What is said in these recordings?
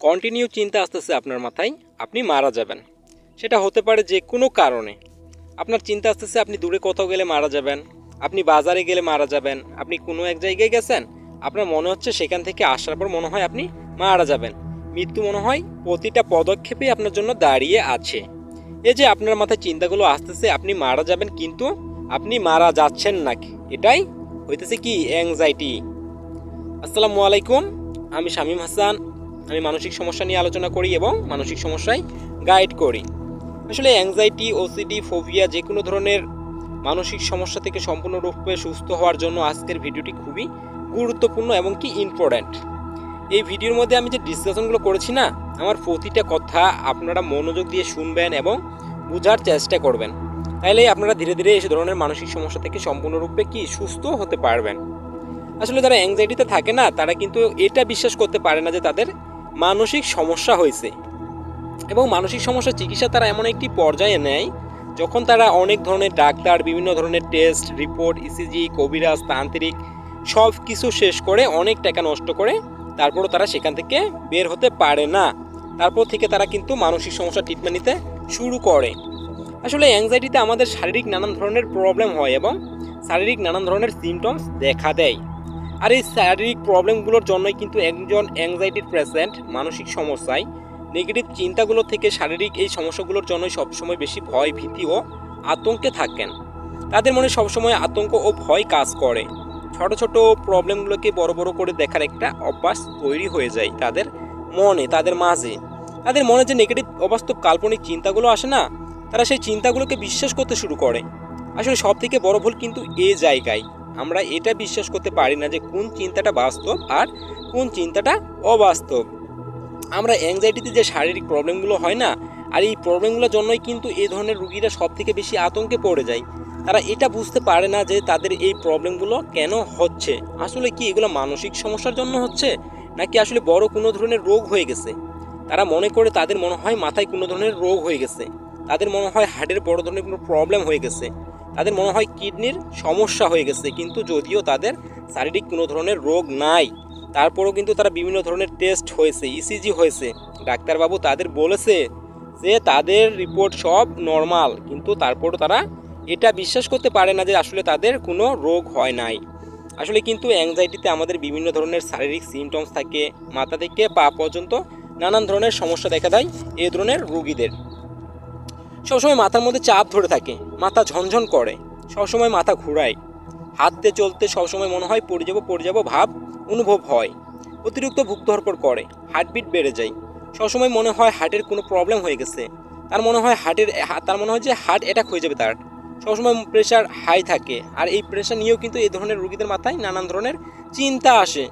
Continue চিন্তা আসতেছে আপনার মাথায়, আপনি মারা যাবেন। সেটা হতে পারে যে কোনো কারণে। আপনার চিন্তা আসতেছে আপনি দূরে কোথাও গেলে মারা যাবেন, আপনি বাজারে গেলে মারা যাবেন, আপনি কোনো এক জায়গায় গেছেন, আপনার মনে হচ্ছে সেখান থেকে আসার পর মনে হয় আপনি মারা যাবেন। মৃত্যু মনে হয় প্রতিটা পদক্ষেপে আপনার জন্য দাঁড়িয়ে আছে। এই যে আপনার মাথায় চিন্তাগুলো আসতেছে, আপনি মারা যাবেন কিন্তু আপনি মারা যাচ্ছেন নাকি এটাই হইতেছে কি অ্যাংজাইটি আসসালামু আলাইকুম, আমি শামীম হাসান আমি মানসিক সমস্যা নিয়ে আলোচনা করি এবং মানসিক সমস্যায় গাইড করি। আসলে অ্যাংজাইটি ওসিডি ফোবিয়া যে কোনো ধরনের মানসিক সমস্যা থেকে সম্পূর্ণরূপে সুস্থ হওয়ার জন্য আজকের ভিডিওটি খুবই গুরুত্বপূর্ণ এবং কি ইম্পর্ট্যান্ট এই ভিডিওর মধ্যে আমি যে ডিসকাশনগুলো করেছি না, আমার প্রতিটা কথা আপনারা মনোযোগ দিয়ে শুনবেন এবং বোঝার চেষ্টা করবেন। তাইলে আপনারা ধীরে ধীরে এই ধরনের মানসিক সমস্যা থেকে সম্পূর্ণরূপে কি সুস্থ হতে পারবেন? আসলে যারা অ্যাংজাইটিতে থাকে না, তারা কিন্তু এটা বিশ্বাস করতে পারে না যে তাদের মানসিক সমস্যা হয়েছে। এবং মানসিক সমস্যার চিকিৎসা তারা এমন একটি পর্যায়ে নেয়, যখন তারা অনেক ধরনের ডাক্তার, বিভিন্ন ধরনের টেস্ট, রিপোর্ট ইসিজি কবিরাজ, তান্ত্রিক সব কিছু শেষ করে অনেক টাকা নষ্ট করে তারপরও তারা সেখান থেকে বের হতে পারে না। তারপর থেকে তারা কিন্তু মানসিক সমস্যা ট্রিটমেন্ট নিতে শুরু করে। আসলে অ্যাংজাইটিতে আমাদের শারীরিক নানান ধরনের প্রবলেম হয় এবং শারীরিক নানান ধরনের সিমটমস দেখা দেয়। আর এই শারীরিক প্রবলেমগুলোর জন্যই কিন্তু একজন অ্যাংজাইটির প্রেসেন্ট মানসিক সমস্যায় নেগেটিভ চিন্তাগুলো থেকে শারীরিক এই সমস্যাগুলোর জন্যই সবসময় বেশি ভয়, ভীতি ও আতঙ্কে থাকেন। তাদের মনে সবসময় আতঙ্ক ও ভয় কাজ করে। ছোট ছোট প্রবলেমগুলোকে বড় বড় করে দেখার একটা অভ্যাস তৈরি হয়ে যায় তাদের মনে, তাদের মাঝে। তাদের মনে যে নেগেটিভ অবাস্তব কাল্পনিক চিন্তাগুলো আসে না, তারা সেই চিন্তাগুলোকে বিশ্বাস করতে শুরু করে। আসলে সব থেকে বড় ভুল কিন্তু এ জায়গায়। আমরা এটা বিশ্বাস করতে পারি না যে কোন চিন্তাটা বাস্তব আর কোন চিন্তাটা অবাস্তব। আমরা অ্যাংজাইটিতে যে শারীরিক প্রবলেমগুলো হয় না, আর এই প্রবলেমগুলোর জন্যই কিন্তু এই ধরনের রুগীরা সব থেকে বেশি আতঙ্কে পড়ে যায়। তারা এটা বুঝতে পারে না যে তাদের এই প্রবলেমগুলো কেন হচ্ছে। আসলে কি এগুলো মানসিক সমস্যার জন্য হচ্ছে, নাকি আসলে বড় কোনো ধরনের রোগ হয়ে গেছে? তারা মনে করে তাদের মনে হয় মাথায় কোনো ধরনের রোগ হয়ে গেছে। তাদের মনে হয় হার্টের বড় ধরনের কোনো প্রবলেম হয়ে গেছে। তাদের মনে হয় কিডনির সমস্যা হয়ে গেছে, কিন্তু যদিও তাদের শারীরিক কোনো ধরনের রোগ নাই, তারপরেও কিন্তু তারা বিভিন্ন ধরনের টেস্ট হয়েছে ইসিজি হয়েছে। ডাক্তারবাবু তাদের বলেছে যে তাদের রিপোর্ট সব নর্মাল কিন্তু তারপরও তারা এটা বিশ্বাস করতে পারে না যে আসলে তাদের কোনো রোগ হয় নাই। আসলে কিন্তু অ্যাংজাইটিতে আমাদের বিভিন্ন ধরনের শারীরিক সিমটমস থাকে, মাথা থেকে পা পর্যন্ত নানান ধরনের সমস্যা দেখা দেয় এই ধরনের রোগীদের। সবসময় মাথার মধ্যে চাপ ধরে থাকে, মাথা ঝনঝন করে, সবসময় মাথা ঘুরায়। হাঁটতে, চলতে সবসময় মনে হয় পড়ে যাব পড়ে যাব ভাব অনুভব হয়। অতিরিক্ত ভুক ধরপড় করে, হার্টবিট বেড়ে যায়। সবসময় মনে হয় হার্টের কোনো প্রবলেম হয়ে গেছে। তার মনে হয় হার্টের, তার মনে হয় যে হার্ট অ্যাটাক হয়ে যাবে তার। সবসময় প্রেশার হাই থাকে, আর এই প্রেশার নিয়েও কিন্তু এই ধরনের রোগীদের মাথায় নানান ধরনের চিন্তা আসে।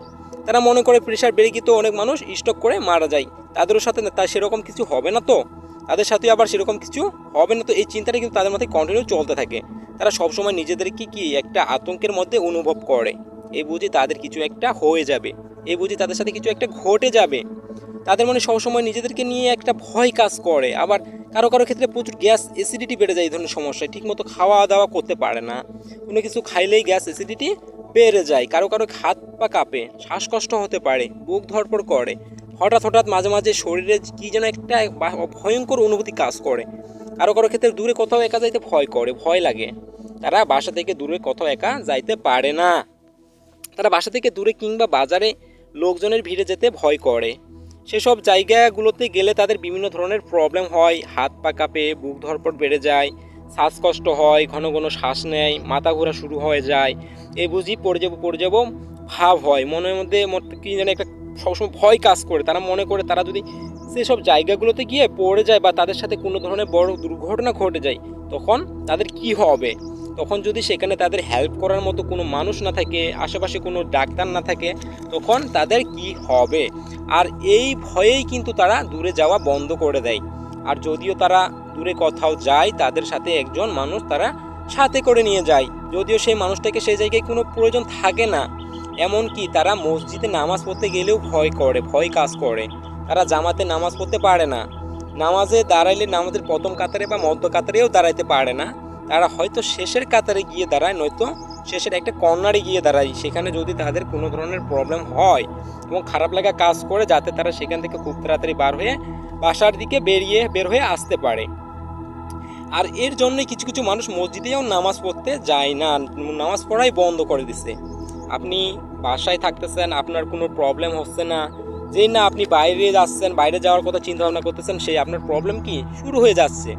তারা মনে করে প্রেশার বেড়ে গিয়ে তো অনেক মানুষ স্টক করে মারা যায়। তাদেরও সাথে তা সেরকম কিছু হবে না তো? তাদের সাথে আবার সেরকম কিছু হবে না। তো এই চিন্তাটা কিন্তু তাদের মাথায় কন্টিনিউ চলতে থাকে। তারা সবসময় নিজেদেরকে কি একটা আতঙ্কের মধ্যে অনুভব করে। এই বুঝি তাদের কিছু একটা হয়ে যাবে। এই বুঝি তাদের সাথে কিছু একটা ঘটে যাবে। তাদের মনে সবসময় নিজেদেরকে নিয়ে একটা ভয় কাজ করে। আবার কারও কারও ক্ষেত্রে প্রচুর গ্যাস অ্যাসিডিটি বেড়ে যায় এই ধরনের সমস্যায় ঠিকমতো খাওয়া দাওয়া করতে পারে না। কোনো কিছু খাইলেই গ্যাস অ্যাসিডিটি বেড়ে যায়। কারও কারও হাত পা কাঁপে, শ্বাসকষ্ট হতে পারে, বুক ধরপড় করে। হঠাৎ হঠাৎ মাঝে মাঝে শরীরে কী যেন একটা ভয়ঙ্কর অনুভূতি কাজ করে। কারও কারও ক্ষেত্রে দূরে কোথাও একা যাইতে ভয় করে, ভয় লাগে। তারা বাসা থেকে দূরে কোথাও একা যাইতে পারে না। তারা বাসা থেকে দূরে কিংবা বাজারে লোকজনের ভিড়ে যেতে ভয় করে। সেসব জায়গাগুলোতে গেলে তাদের বিভিন্ন ধরনের প্রবলেম হয়। হাত পা কাঁপে, বুক ধরপট বেড়ে যায়, শ্বাসকষ্ট হয়, ঘন ঘন শ্বাস নেয়, মাথা ঘোরা শুরু হয়ে যায়। এ বুঝি পড়ে যাব পড়ে যাব ভাব হয়। মনের মধ্যে কি যেন একটা সবসময় ভয় কাজ করে। তারা মনে করে তারা যদি সেসব জায়গাগুলোতে গিয়ে পড়ে যায় বা তাদের সাথে কোনো ধরনের বড় দুর্ঘটনা ঘটে যায়, তখন তাদের কি হবে? তখন যদি সেখানে তাদের হেল্প করার মতো কোনো মানুষ না থাকে, আশেপাশে কোনো ডাক্তার না থাকে, তখন তাদের কি হবে? আর এই ভয়েই কিন্তু তারা দূরে যাওয়া বন্ধ করে দেয়। আর যদিও তারা দূরে কোথাও যায়, তাদের সাথে একজন মানুষ তারা সাথে করে নিয়ে যায়। যদিও সেই মানুষটাকে সেই জায়গায় কোনো প্রয়োজন থাকে না। এমনকি তারা মসজিদে নামাজ পড়তে গেলেও ভয় করে, ভয় কাজ করে। তারা জামাতে নামাজ পড়তে পারে না। নামাজে দাঁড়াইলে নামাজের প্রথম কাতারে বা মধ্য কাতারেও দাঁড়াইতে পারে না। তারা হয়তো শেষের কাতারে গিয়ে দাঁড়ায়, নয়তো শেষের একটা কর্নারে গিয়ে দাঁড়ায়। সেখানে যদি তাদের কোনো ধরনের প্রবলেম হয় এবং খারাপ লাগা কাজ করে, যাতে তারা সেখান থেকে খুব তাড়াতাড়ি বার হয়ে বাসার দিকে বেরিয়ে, বের হয়ে আসতে পারে। আর এর জন্যই কিছু কিছু মানুষ মসজিদেও নামাজ পড়তে যায় না। নামাজ পড়াই বন্ধ করে দিছে। আপনি বাসায় থাকতেছেন, আপনার কোনো প্রবলেম হচ্ছে না, যেই না আপনি বাইরে যাচ্ছেন, বাইরে যাওয়ার কথা চিন্তা ভাবনা করতেছেন, সেই আপনার প্রবলেম কি? শুরু হয়ে যাচ্ছে।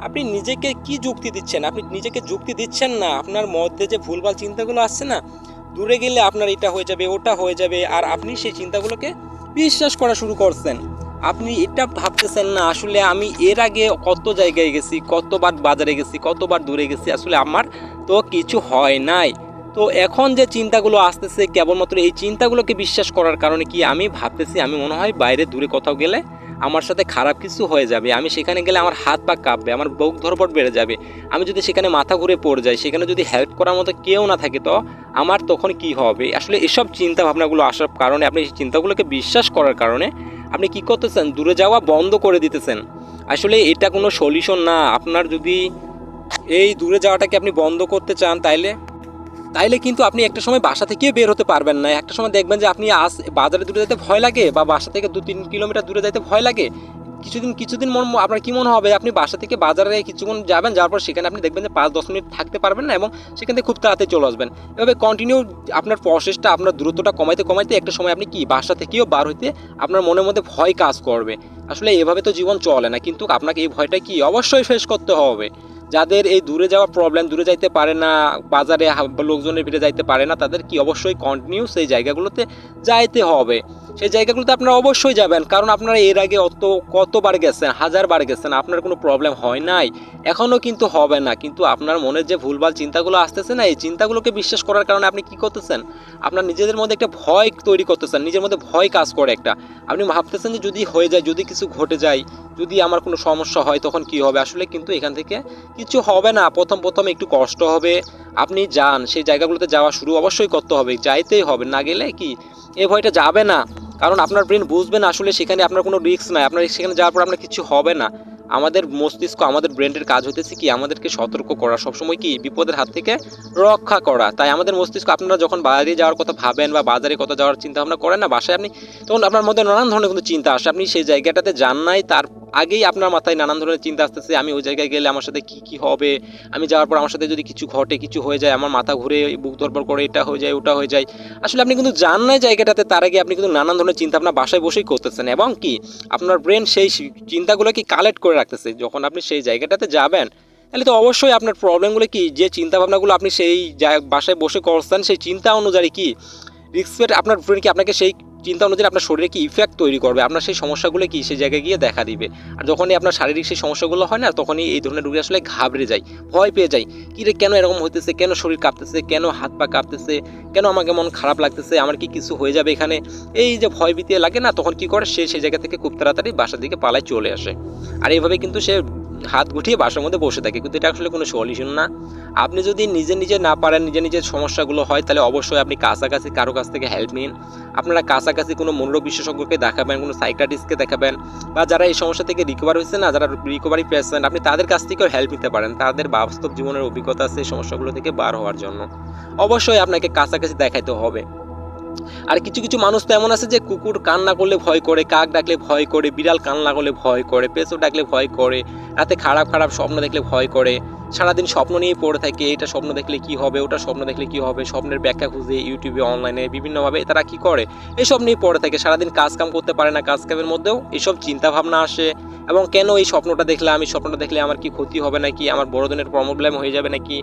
আপনি নিজেকে কি যুক্তি দিচ্ছেন? আপনি নিজেকে যুক্তি দিচ্ছেন না, আপনার মধ্যে যে ভুলভাল চিন্তাগুলো আসছে না, দূরে গেলে আপনার এটা হয়ে যাবে, ওটা হয়ে যাবে, আর আপনি সেই চিন্তাগুলোকে বিশ্বাস করা শুরু করছেন। আপনি এটা ভাবতেছেন না, আসলে আমি এর আগে কত জায়গায় গেছি, কতবার বাজারে গেছি, কতবার দূরে গেছি, আসলে আমার তো কিছু হয় নাই। তো এখন যে চিন্তাগুলো আসতেছে, কেবলমাত্র এই চিন্তাগুলোকে বিশ্বাস করার কারণে কি আমি ভাবতেছি, আমি মনে হয় বাইরে দূরে কোথাও গেলে আমার সাথে খারাপ কিছু হয়ে যাবে। আমি সেখানে গেলে আমার হাত পা কাঁপবে, আমার বুক ধরপট বেড়ে যাবে। আমি যদি সেখানে মাথা ঘুরে পড়ে যাই, সেখানে যদি হেল্প করার মতো কেউ না থাকে, তো আমার তখন কি হবে? আসলে এসব চিন্তা ভাবনাগুলো আসার কারণে, আপনি এই চিন্তাগুলোকে বিশ্বাস করার কারণে আপনি কি করতেছেন? দূরে যাওয়া বন্ধ করে দিতেছেন। আসলে এটা কোনো সলিউশন না। আপনার যদি এই দূরে যাওয়াটাকে আপনি বন্ধ করতে চান, তাইলে তাইলে কিন্তু আপনি একটা সময় বাসা থেকে বের হতে পারবেন না। একটা সময় দেখবেন যে আপনি আস বাজারে দূরে যেতে ভয় লাগে বা বাসা থেকে দু তিন কিলোমিটার দূরে যেতে ভয় লাগে। কিছুদিন কিছুদিন মন, আপনার কি মনে হবে? আপনি বাসা থেকে বাজারে কিছুক্ষণ যাবেন, যাওয়ার পর সেখানে আপনি দেখবেন যে পাঁচ, দশ মিনিট থাকতে পারবেন না এবং সেখান থেকে খুব তাড়াতাড়ি চলে আসবেন। এভাবে কন্টিনিউ আপনার প্রসেসটা আপনার দূরত্বটা কমাইতে কমাইতে একটা সময় আপনি কি বাসা থেকেও বার হইতে আপনার মনের মধ্যে ভয় কাজ করবে। আসলে এভাবে তো জীবন চলে না, কিন্তু আপনাকে এই ভয়টা কি অবশ্যই ফেস করতে হবে। যাদের এই দূরে যাওয়া প্রবলেম দূরে যাইতে পারে না, বাজারে লোকজনের ভিড়ে যাইতে পারে না, তাদের কি অবশ্যই কন্টিনিউ সেই জায়গাগুলোতে যাইতে হবে। সেই জায়গাগুলোতে আপনারা অবশ্যই যাবেন, কারণ আপনারা এর আগে অত, কতবার গেছেন, হাজারবার গেছেন, আপনার কোনো প্রবলেম হয় নাই। এখনও কিন্তু হবে না, কিন্তু আপনার মনের যে ভুলভাল চিন্তাগুলো আসতেছে না, এই চিন্তাগুলোকে বিশ্বাস করার কারণে আপনি কি করতেছেন? আপনার নিজেদের মধ্যে একটা ভয় তৈরি করতেছেন, নিজের মধ্যে ভয় কাজ করে একটা। আপনি ভাবতেছেন যে যদি হয়ে যায়, যদি কিছু ঘটে যায় যদি আমার কোনো সমস্যা হয়, তখন কি হবে? আসলে কিন্তু এখান থেকে কিছু হবে না। প্রথম প্রথম একটু কষ্ট হবে। আপনি যান, সেই জায়গাগুলোতে যাওয়া শুরু অবশ্যই করতে হবে। যাইতেই হবে। না গেলে কি? এ ভয়টা যাবে না। কারণ আপনার ব্রেন বুঝবে না আসলে সেখানে আপনার কোনো রিস্ক নাই। আপনার সেখানে যাওয়ার পর আপনার কিছু হবে না। আমাদের মস্তিষ্ক, আমাদের ব্রেনের কাজ হতেছে কি, আমাদেরকে সতর্ক করা, সবসময় কি বিপদের হাত থেকে রক্ষা করা। তাই আমাদের মস্তিষ্ক, আপনারা যখন বাইরে যাওয়ার কথা ভাবেন বা বাজারে কথা যাওয়ার চিন্তা ভাবনা করেন না, বাসায় আপনি তখন আপনার মধ্যে নানান ধরনের কিন্তু চিন্তা আসে। আপনি সেই জায়গাটাতে যান নাই, তার আগেই আপনার মাথায় নানান ধরনের চিন্তা আসতেছে, আমি ওই জায়গায় গেলে আমার সাথে কি কি হবে? আমি যাওয়ার পর আমার সাথে যদি কিছু ঘটে, কিছু হয়ে যায়, আমার মাথা ঘুরে বুক ধরপর করে এটা হয়ে যায়, ওটা হয়ে যায়। আসলে আপনি কিন্তু জান নাই জায়গাটাতে, তার আগে আপনি কিন্তু নানান ধরনের চিন্তা আপনার বাসায় বসেই করতেছেন। এবং কি, আপনার ব্রেন সেই চিন্তাগুলো কি কালেক্ট করে রাখতেছে, যখন আপনি সেই জায়গাটাতে যাবেন, তাহলে তো অবশ্যই আপনার প্রবলেমগুলো কি? যে চিন্তা ভাবনাগুলো আপনি সেই বাসায় বসে করছেন, সেই চিন্তা অনুযায়ী কি? রিস্ক আপনার ব্রেন কি আপনাকে সেই চিন্তা অনুযায়ী আপনার শরীরে কি ইফেক্ট তৈরি করবে? আপনার সেই সমস্যাগুলো কি? সেই জায়গায় গিয়ে দেখা দিবে। আর যখনই আপনার শারীরিক সেই সমস্যাগুলো হয় না, তখনই এই ধরনের রোগী আসলে ঘাবড়ে যায়, ভয় পেয়ে যায়। কি রে, কেন এরকম হইতেছে? কেন শরীর কাঁপতেছে? কেন হাত পা কাঁপতেছে? কেন আমাকে মন খারাপ লাগতেছে? আমার কি কিছু হয়ে যাবে এখানে? এই যে ভয় ভীতি লাগে না, তখন কি করে? সে সেই জায়গা থেকে খুব তাড়াতাড়ি বাসার দিকে পালায় চলে আসে। আর এইভাবে কিন্তু সে হাত গুটিয়ে বাসার মধ্যে বসে থাকে, কিন্তু এটা আসলে কোনো সলিউশন না। আপনি যদি নিজে নিজে না পারেন, নিজে নিজের সমস্যাগুলো হয়, তাহলে অবশ্যই আপনি কাছাকাছি কারও কাছ থেকে হেল্প নিন। আপনারা কাছাকাছি কোনো মনোরোগ বিশেষজ্ঞকে দেখাবেন, কোনো সাইকাটিস্টকে দেখাবেন, বা যারা এই সমস্যা থেকে রিকভার হয়েছে না, যারা রিকভারি পেয়েছেন, আপনি তাদের কাছ থেকেও হেল্প নিতে পারেন। তাদের বাস্তব জীবনের অভিজ্ঞতা আছে এই সমস্যাগুলো থেকে বার হওয়ার জন্য। অবশ্যই আপনাকে কাছাকাছি দেখাইতে হবে। আর কিছু কিছু মানুষ তো এমন আছে যে কুকুর কান্না করলে ভয় করে, কাক ডাকলে ভয় করে, বিড়াল কান্না করলে ভয় করে, পেঁচো ডাকলে ভয় করে রাতে খারাপ খারাপ স্বপ্ন দেখলে ভয় করে, সারাদিন স্বপ্ন নিয়ে পড়ে থাকে, এটা স্বপ্ন দেখলে কি হবে, ওটা স্বপ্ন দেখলে কি হবে, স্বপ্নের ব্যাখ্যা খুঁজে ইউটিউবে, অনলাইনে, বিভিন্নভাবে তারা কি করে, এসব নিয়ে পড়ে থাকে, সারাদিন কাজ কাম করতে পারে না কাজ কামের মধ্যেও এসব চিন্তা ভাবনা আসে, এবং কেন এই স্বপ্নটা দেখলে আমি, স্বপ্নটা দেখলে আমার কি ক্ষতি হবে নাকি, আমার বড় দিনের প্রবলেম হয়ে যাবে নাকি,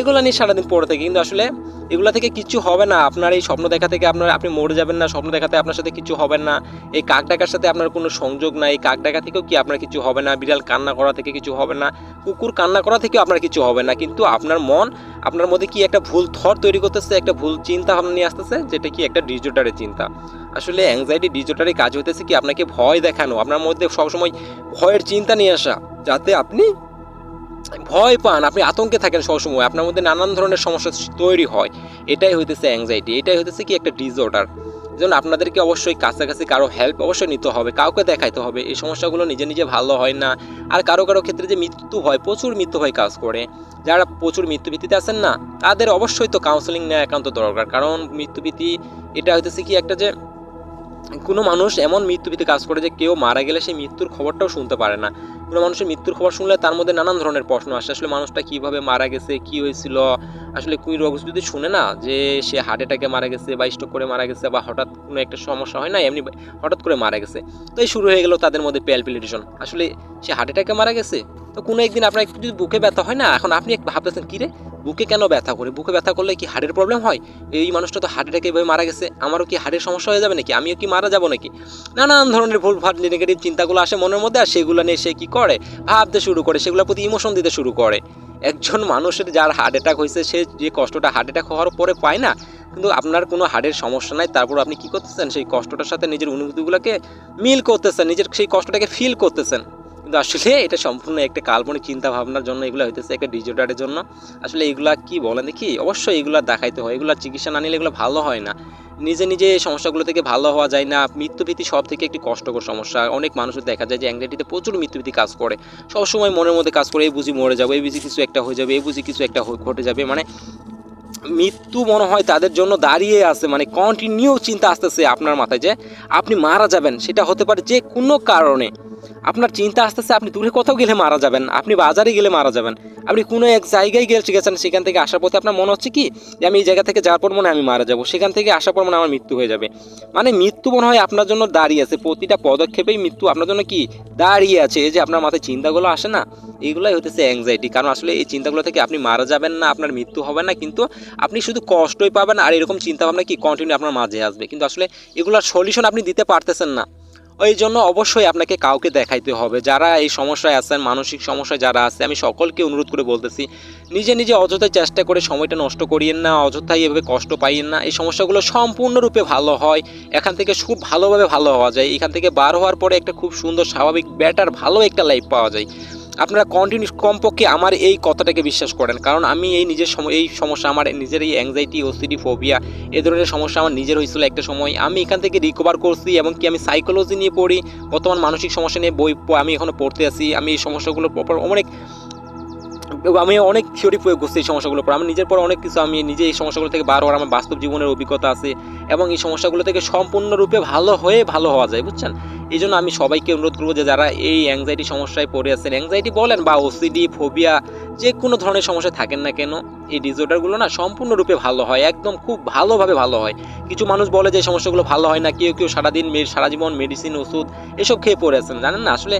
এগুলো নিয়ে সারাদিন পড়ে থাকে, কিন্তু আসলে এগুলো থেকে কিছু হবে না, আপনার এই স্বপ্ন দেখা থেকে আপনার, আপনি মরে যাবেন না, স্বপ্ন দেখাতে আপনার সাথে কিছু হবে না, এই কাক ডাকার সাথে আপনার কোনো সংযোগ নাই কাক ডাকা থেকেও কি আপনার কিছু হবে না, বিড়াল কান্না করা থেকে কিছু হবে না। কুকুর কান্না করা থেকেও আপনার কিছু হবে না। কিন্তু আপনার মন, আপনার মধ্যে কি একটা ভুল থর তৈরি করতেছে, একটা ভুল চিন্তা ভাবনা নিয়ে আসতেছে, যেটা কি একটা ডিজোটারের চিন্তা? আসলে অ্যাংজাইটি ডিজোটারের কাজ হইতেছে কি আপনাকে ভয় দেখানো, আপনার মধ্যে সবসময় ভয়ের চিন্তা নিয়ে আসা, যাতে আপনি ভয় পান, আপনি আতঙ্কে থাকেন সবসময়, আপনার মধ্যে নানান ধরনের সমস্যা তৈরি হয়। এটাই হইতেছে অ্যাংজাইটি এটাই হইতেছে কি একটা ডিসঅর্ডার এজন্য আপনাদেরকে অবশ্যই কাছাকাছি কারও হেল্প অবশ্যই নিতে হবে, কাউকে দেখাইতে হবে। এই সমস্যাগুলো নিজে নিজে ভালো হয় না। আর কারও কারও ক্ষেত্রে যে মৃত্যু হয়, প্রচুর মৃত্যু হয় কাজ করে। যারা প্রচুর মৃত্যুভীতিতে আছেন না, তাদের অবশ্যই তো কাউন্সেলিং নেওয়া একান্ত দরকার। কারণ মৃত্যুভীতি এটা হইতেছে কি একটা যে, কোনো মানুষ এমন মৃত্যুভীতি কাজ করে যে কেউ মারা গেলে সেই মৃত্যুর খবরটাও শুনতে পারে না। কোনো মানুষের মৃত্যুর খবর শুনলে তার মধ্যে নানান ধরনের প্রশ্ন আসে। আসলে মানুষটা কীভাবে মারা গেছে, কি হয়েছিল? আসলে কুই রোগ যদি শুনে না যে সে হার্ট অ্যাটাকে মারা গেছে বা স্ট্রোক করে মারা গেছে বা হঠাৎ কোনো একটা সমস্যা হয় না, এমনি হঠাৎ করে মারা গেছে, তো এই শুরু হয়ে গেল তাদের মধ্যে প্যালপিলিটেশন আসলে সে হার্ট অ্যাটাকে মারা গেছে? তো কোনো একদিন আপনার একটু যদি বুকে ব্যথা হয় না, এখন আপনি ভাবতেছেন কি রে বুকে কেন ব্যথা করে? বুকে ব্যথা করলে কি হার্টের প্রবলেম হয়? এই মানুষটা তো হার্ট অ্যাটাকে এভাবে মারা গেছে, আমারও কি হার্টের সমস্যা হয়ে যাবে নাকি? আমিও কি মারা যাব নাকি? নানান ধরনের ভুল ভাট নেগেটিভ চিন্তাগুলো আসে মনের মধ্যে, আর সেগুলো নিয়ে সে কী করে? ভাবতে শুরু করে, সেগুলোর প্রতি ইমোশন দিতে শুরু করে। একজন মানুষের যার হার্ট অ্যাটাক হয়েছে, সে যে কষ্টটা হার্ট অ্যাটাক হওয়ার পরে পায় না, কিন্তু আপনার কোনো হার্টের সমস্যা নাই, তারপর আপনি কি করতেছেন? সেই কষ্টটার সাথে নিজের অনুভূতিগুলোকে মিল করতেছেন, নিজের সেই কষ্টটাকে ফিল করতেছেন। কিন্তু আসলে এটা সম্পূর্ণ একটা কাল্পনিক চিন্তা ভাবনার জন্য এগুলো হইতেছে একটা ডিজর্ডারের জন্য। আসলে এগুলা কি বলেন দেখি? অবশ্যই এগুলা দেখাইতে হয়। এগুলা চিকিৎসা না নিলে এগুলো ভালো হয় না। নিজে নিজে সমস্যাগুলো থেকে ভালো হওয়া যায় না। মৃত্যুভীতি সব থেকে একটি কষ্টকর সমস্যা। অনেক মানুষের দেখা যায় যে অ্যাংজাইটিতে প্রচুর মৃত্যুভীতি কাজ করে। সবসময় মনের মধ্যে কাজ করে, এই বুঝি মরে যাব, এই বুঝি কিছু একটা হয়ে যাবে, এই বুঝি কিছু একটা ঘটে যাবে। মানে মৃত্যু মনে হয় তাদের জন্য দাঁড়িয়ে আছে। মানে কন্টিনিউ চিন্তা আসতেছে আপনার মাথায় যে আপনি মারা যাবেন। সেটা হতে পারে যে কোনো কারণে। আপনার চিন্তা আসতেছে, আপনি দূরে কোথাও গেলে মারা যাবেন, আপনি বাজারে গেলে মারা যাবেন। আপনি কোনো এক জায়গায় গেলে গেছেন সেখান থেকে আসার পথে আপনার মনে হচ্ছে কি, যে আমি এই জায়গা থেকে যাওয়ার পর মনে আমি মারা যাব, সেখান থেকে আসার পর মনে আমার মৃত্যু হয়ে যাবে। মানে মৃত্যু মনে হয় আপনার জন্য দাঁড়িয়ে আছে, প্রতিটা পদক্ষেপেই মৃত্যু আপনার জন্য কি, দাঁড়িয়ে আছে। এই যে আপনার মাথায় চিন্তাগুলো আসে না এইগুলাই হতেছে অ্যাংজাইটি কারণ আসলে এই চিন্তাগুলো থেকে আপনি মারা যাবেন না, আপনার মৃত্যু হবে না, কিন্তু আপনি শুধু কষ্টই পাবেন, আর এরকম চিন্তা ভাবনা কি কন্টিনিউ আপনার মাঝে আসবে। কিন্তু আসলে এগুলোর সলিউশন আপনি দিতে পারতেছেন না। ওই জন্য অবশ্যই আপনাকে কাউকে দেখাইতে হবে। যারা এই সমস্যায় আছেন, মানসিক সমস্যায় যারা আছে, আমি সকলকে অনুরোধ করে বলতেছি, নিজে নিজে অযথায় চেষ্টা করে সময়টা নষ্ট করিয়েন না অযথায় এভাবে কষ্ট পাইয়েন না। এই সমস্যাগুলো সম্পূর্ণরূপে ভালো হয়। এখান থেকে খুব ভালোভাবে ভালো হওয়া যায়। এখান থেকে বার হওয়ার পরে একটা খুব সুন্দর, স্বাভাবিক ব্যাটার ভালো একটা লাইফ পাওয়া যায়। আপনারা কন্টিনিউ কমপক্ষে আমার এই কথাটাকে বিশ্বাস করেন। কারণ আমি এই নিজের সম- এই সমস্যা আমার নিজের এই অ্যাংজাইটি ওসিডি ফোবিয়া এ ধরনের সমস্যা আমার নিজের হয়েছিল একটা সময়। আমি এখান থেকে রিকভার করছি এবং কি আমি সাইকোলজি নিয়ে পড়ি। বর্তমান মানসিক সমস্যা নিয়ে বই, আমি এখনও পড়তে আছি। আমি এই সমস্যাগুলো অনেক আমি অনেক থিওরি প্রয়োগ করছি এই সমস্যাগুলো পর। আমি নিজের পর অনেক কিছু, আমি নিজে এই সমস্যাগুলো থেকে বার হওয়ার আমার বাস্তব জীবনের অভিজ্ঞতা আছে এবং এই সমস্যাগুলো থেকে সম্পূর্ণরূপে ভালো হয়ে ভালো হওয়া যায়, বুঝছেন? এই জন্য আমি সবাইকে অনুরোধ করব যে যারা এই অ্যাংজাইটি সমস্যায় পড়ে আছেন অ্যাংজাইটি বলেন বা ওসিডি ফোবিয়া যে কোনো ধরনের সমস্যা থাকেন না কেন, এই ডিসঅর্ডারগুলো না সম্পূর্ণরূপে ভালো হয়, একদম খুব ভালোভাবে ভালো হয়। কিছু মানুষ বলে যে সমস্যাগুলো ভালো হয় না। কেউ কেউ সারাদিন সারা জীবন মেডিসিন ওষুধ এসব খেয়ে পড়ে আছেন, জানেন না? আসলে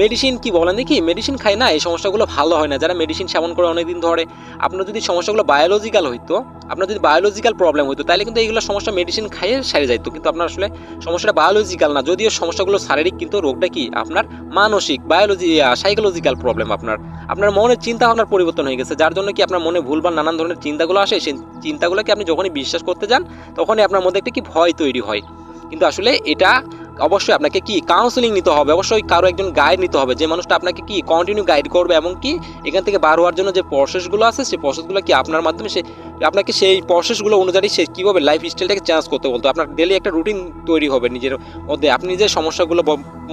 মেডিসিন কি বলেন দেখি মেডিসিন খায় না, এই সমস্যাগুলো ভালো হয় না। যারা মেডিসিন সেবন করে অনেকদিন ধরে, আপনার যদি সমস্যাগুলো বায়োলজিক্যাল হইতো, আপনার যদি বায়োলজিক্যাল প্রবলেম হইতো, তাহলে কিন্তু এইগুলো সমস্যা মেডিসিন খাইয়ে সারে যাইতো। কিন্তু আপনার আসলে সমস্যাটা বায়োলজিক্যাল না, যদিও সমস্যাগুলো শারীরিক, কিন্তু রোগটা কি? আপনার মানসিক বায়োলজি সাইকোলজিক্যাল প্রবলেম আপনার। আপনার মনের চিন্তা ভাবনার পরিবর্তন হয়ে গেছে, যার জন্য কি আপনার মনে ভুলবার নানান ধরনের চিন্তাগুলো আসে, সেই চিন্তাগুলোকে আপনি যখনই বিশ্বাস করতে যান, তখনই আপনার মধ্যে একটা কি ভয় তৈরি হয়। কিন্তু আসলে এটা অবশ্যই আপনাকে কি কাউন্সিলিং নিতে হবে? অবশ্যই কারও একজন গাইড নিতে হবে। যে মানুষটা আপনাকে কি কন্টিনিউ গাইড করবে এবং কি এখান থেকে বার হওয়ার জন্য যে প্রসেসগুলো আছে সেই প্রসেসগুলো কি আপনার মাধ্যমে সে, আপনাকে সেই প্রসেসগুলো অনুযায়ী সে কীভাবে লাইফ স্টাইলটাকে চেঞ্জ করতে বলতো? আপনার ডেলি একটা রুটিন তৈরি হবে নিজের মধ্যে। আপনি যে সমস্যাগুলো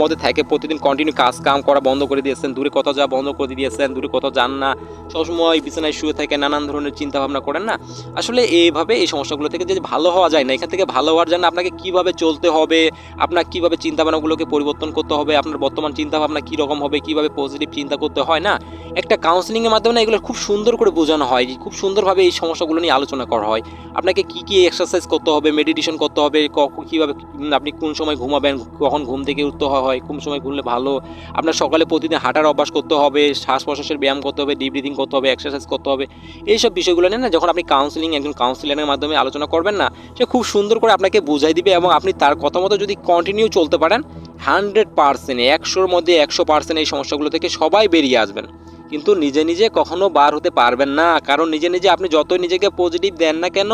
মধ্যে থাকে, প্রতিদিন কন্টিনিউ কাজ কাম করা বন্ধ করে দিয়েছেন, দূরে কোথাও যাওয়া বন্ধ করে দিয়েছেন, দূরে কোথাও যান না, সবসময় বিছানায় শুয়ে থাকে, নানান ধরনের চিন্তা ভাবনা করেন না? আসলে এইভাবে এই সমস্যাগুলো থেকে যে ভালো হওয়া যায় না, এখান থেকে ভালো হওয়ার জন্য আপনাকে কীভাবে চলতে হবে? আপনার কীভাবে চিন্তা ভাবনাগুলোকে পরিবর্তন করতে হবে, আপনার বর্তমান চিন্তা ভাবনা কী রকম হবে, কীভাবে পজিটিভ চিন্তা করতে হয় না? একটা কাউন্সিলিংয়ের মাধ্যমে এগুলো খুব সুন্দর করে বোঝানো হয়, খুব সুন্দরভাবে এই সমস্যাগুলো নিয়ে আলোচনা করা হয়। আপনাকে কী কী এক্সারসাইজ করতে হবে মেডিটেশন করতে হবে কখন কীভাবে আপনি কোন সময় ঘুমাবেন, কখন ঘুম থেকে উঠতে হয় কোন সময় ঘুরলে ভালো? আপনার সকালে প্রতিদিন হাঁটার অভ্যাস করতে হবে শ্বাস প্রশ্বাসের ব্যায়াম করতে হবে ডিপ ব্রিদিং করতে হবে এক্সারসাইজ করতে হবে। এইসব বিষয়গুলো নিয়ে না যখন আপনি কাউন্সিলিং একজন কাউন্সিলারের মাধ্যমে আলোচনা করবেন না, সে খুব সুন্দর করে আপনাকে বুঝাই দিবে এবং আপনি তার কথা মতো যদি কন্টিনিউ চলতে পারেন হান্ড্রেড পার্সেন্ট একশোর মধ্যে একশো পার্সেন্ট এই সমস্যাগুলো থেকে সবাই বেরিয়ে আসবেন। কিন্তু নিজে নিজে কখনো বার হতে পারবেন না, কারণ নিজে নিজে আপনি যতই নিজেকে পজিটিভ দেন না কেন,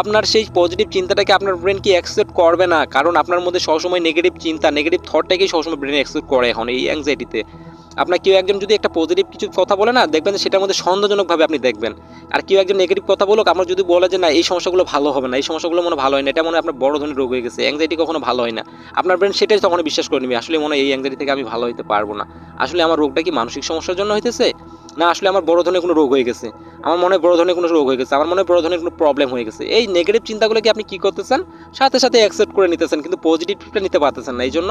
আপনার সেই পজিটিভ চিন্তাটাকে আপনার ব্রেন কি অ্যাকসেপ্ট করবে না? কারণ আপনার মধ্যে সবসময় নেগেটিভ চিন্তা নেগেটিভ থটটাকেই সবসময় ব্রেন অ্যাকসেপ্ট করে এখন এই অ্যাংজাইটিতে আপনার কেউ একজন যদি একটা পজিটিভ কিছু কথা বলে না, দেখবেন যে সেটার মধ্যে সন্দেহজনকভাবে আপনি দেখবেন। আর কেউ একজন নেগেটিভ কথা বলুক, আমরা যদি বলে যে না, এই সমস্যাগুলো ভালো হবে না, এই সমস্যাগুলো মনে ভালো হয় না এটা মনে আপনার বড় ধরনের রোগ হয়ে গেছে অ্যাংজাইটি কখনো ভালো হয় না। আপনার ব্রেন সেটাই তখন বিশ্বাস করে নেবে, আসলে মনে হয় এই অ্যাংজাইটি থেকে আমি ভালো হতে পারব না। আসলে আমার রোগটা কি মানসিক সমস্যার জন্য হইতেছে? না, আসলে আমার বড় ধরনের কোনো রোগ হয়ে গেছে। আমার মনে বড় ধরনের কোনো রোগ হয়ে গেছে। আমার মনে বড় ধরনের কোনো প্রবলেম হয়ে গেছে। এই নেগেটিভ চিন্তাগুলোকে আপনি কী করতেছেন? সাথে সাথে অ্যাকসেপ্ট করে নিতেছেন, কিন্তু পজিটিভটা নিতে পারতেছেন না। এই জন্য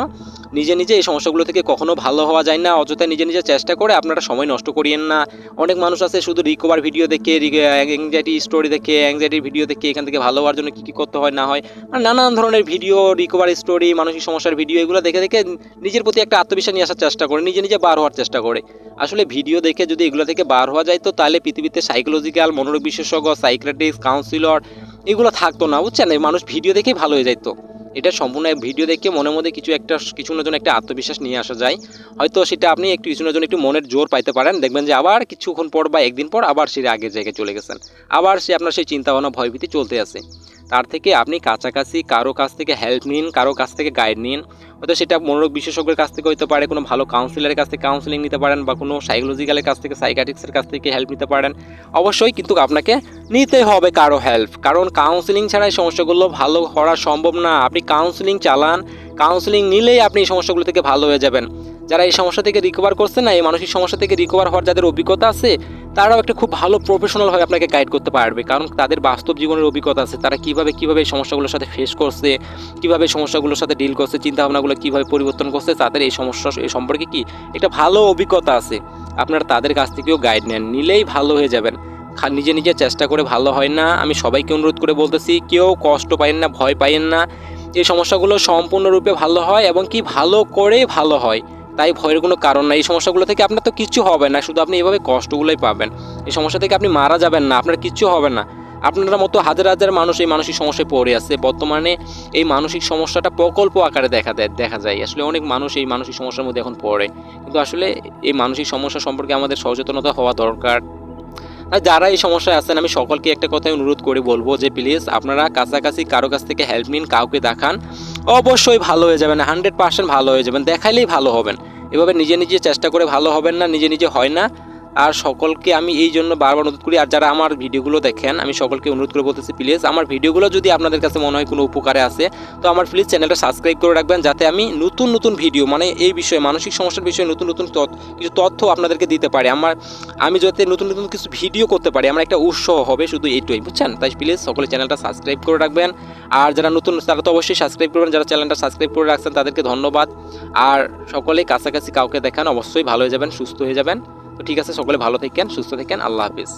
নিজে নিজে এই সমস্যাগুলো থেকে কখনো ভালো হওয়া যায় না। অযথা নিজে নিজে চেষ্টা করে আপনারা সময় নষ্ট করিয়েন না। অনেক মানুষ আছে শুধু রিকভার ভিডিও দেখে অ্যাংজাইটি স্টোরি দেখে অ্যাংজাইটির ভিডিও দেখে এখান থেকে ভালো হওয়ার জন্য কী কী করতে হয়, না হয়। নানান ধরনের ভিডিও রিকভার স্টোরি মানসিক সমস্যার ভিডিও এগুলো দেখে দেখে নিজের প্রতি একটা আত্মবিশ্বাস নিয়ে আসার চেষ্টা করে, নিজে নিজে বার হওয়ার চেষ্টা করে। আসলে ভিডিও দেখে যদি এগুলো থেকে বার হওয়া যায়, তো তাহলে পৃথিবীতে সাইকোলজিক্যাল মনোরোগ বিশেষজ্ঞ সাইক্রেটিস্ট কাউন্সিলর এগুলো থাকতো না, বুঝছেন? মানুষ ভিডিও দেখেই ভালো হয়ে যাইতো। এটা সম্পূর্ণ ভিডিও দেখে মনের মধ্যে কিছু একটা, কিছু না জন্য একটা আত্মবিশ্বাস নিয়ে আসা যায়। হয়তো সেটা আপনি একটু, কিছু না জন্য একটু মনের জোর পাইতে পারেন। দেখবেন যে আবার কিছুক্ষণ পর বা একদিন পর আবার সে আগের জায়গায় চলে গেছেন। আবার সে আপনার সেই চিন্তা ভাবনা ভয়ভীতি চলতে আছে। তার থেকে আপনি কাছাকাছি কারও কাছ থেকে হেল্প নিন, কারও কাছ থেকে গাইড নিন। হয়তো সেটা মনোরোগ বিশেষজ্ঞের কাছ থেকে হতে পারে, কোনো ভালো কাউন্সিলরের কাছ থেকে কাউন্সিলিং নিতে পারেন বা কোনো সাইকোলজিক্যালের কাছ থেকে সাইকাটিক্সের কাছ থেকে হেল্প নিতে পারেন। অবশ্যই কিন্তু আপনাকে নিতে হবে কারও হেল্প কারণ কাউন্সিলিং ছাড়া এই সমস্যাগুলো ভালো করা সম্ভব না। আপনি কাউন্সিলিং চালান কাউন্সিলিং নিলেই আপনি এই সমস্যাগুলো থেকে ভালো হয়ে যাবেন। যারা এই সমস্যা থেকে রিকভার করছে না, এই মানসিক সমস্যা থেকে রিকভার হওয়ার যাদের অভিজ্ঞতা আছে তারাও একটা খুব ভালো প্রফেশনালভাবে আপনাকে গাইড করতে পারবে। কারণ তাদের বাস্তব জীবনের অভিজ্ঞতা আছে, তারা কীভাবে কীভাবে এই সমস্যাগুলোর সাথে ফেস করছে, কীভাবে সমস্যাগুলোর সাথে ডিল করছে চিন্তা ভাবনাগুলো কীভাবে পরিবর্তন করছে, তাদের এই সমস্যা এই সম্পর্কে কি একটা ভালো অভিজ্ঞতা আছে। আপনারা তাদের কাছ থেকেও গাইড নেন, নিলেই ভালো হয়ে যাবেন। নিজে নিজে চেষ্টা করে ভালো হয় না। আমি সবাইকে অনুরোধ করে বলতেছি, কেউ কষ্ট পাইয়েন না, ভয় পাইয়েন না। এই সমস্যাগুলো সম্পূর্ণরূপে ভালো হয় এবং কি ভালো করে ভালো হয়। তাই ভয়ের কোনো কারণ না এই সমস্যাগুলো থেকে আপনার তো কিচ্ছু হবে না, শুধু আপনি এভাবে কষ্টগুলোই পাবেন। এই সমস্যা থেকে আপনি মারা যাবেন না, আপনার কিচ্ছু হবে না। আপনার মতো হাজার হাজার মানুষ এই মানসিক সমস্যায় পড়ে আছে। বর্তমানে এই মানসিক সমস্যাটা প্রকল্প আকারে দেখা দেয়, দেখা যায়। আসলে অনেক মানুষ এই মানসিক সমস্যার মধ্যে এখন পড়ে। কিন্তু আসলে এই মানসিক সমস্যা সম্পর্কে আমাদের সচেতনতা হওয়া দরকার। আর যারা এই সমস্যায় আছেন, আমি সকলকে একটা কথাই অনুরোধ করে বলব যে প্লিজ আপনারা কাছাকাছি কারও কাছ থেকে হেল্প নিন, কাউকে দেখান। অবশ্যই ভালো হয়ে যাবেন হান্ড্রেড পার্সেন্ট ভালো হয়ে যাবেন, দেখাইলেই ভালো হবেন। এভাবে নিজে নিজে চেষ্টা করে ভালো হবেন না, নিজে নিজে হয় না। আর সকলকে আমি এই জন্য বারবার অনুরোধ করি, আর যারা আমার ভিডিওগুলো দেখেন, আমি সকলকে অনুরোধ করে বলতেছি প্লিজ আমার ভিডিওগুলো যদি আপনাদের কাছে মনে হয় কোনো উপকারে আসে, তো আমার প্লিজ চ্যানেলটা সাবস্ক্রাইব করে রাখবেন, যাতে আমি নতুন নতুন ভিডিও মানে এই বিষয়ে, মানসিক সমস্যার বিষয়ে নতুন নতুন কিছু তথ্য আপনাদেরকে দিতে পারি। আমার, আমি যাতে নতুন নতুন কিছু ভিডিও করতে পারি, আমার একটা উৎসাহ হবে শুধু এইটাই বুঝছেন? তাই প্লিজ সকলে চ্যানেলটা সাবস্ক্রাইব করে রাখবেন। আর যারা নতুন, তারা তো অবশ্যই সাবস্ক্রাইব করবেন, যারা চ্যানেলটা সাবস্ক্রাইব করে রাখছেন, তাদেরকে ধন্যবাদ। আর সকলে কাছাকাছি কাউকে দেখান, অবশ্যই ভালো হয়ে যাবেন, সুস্থ হয়ে যাবেন। তো ঠিক আছে সকলে ভালো থাকেন সুস্থ থাকেন আল্লাহ হাফিজ।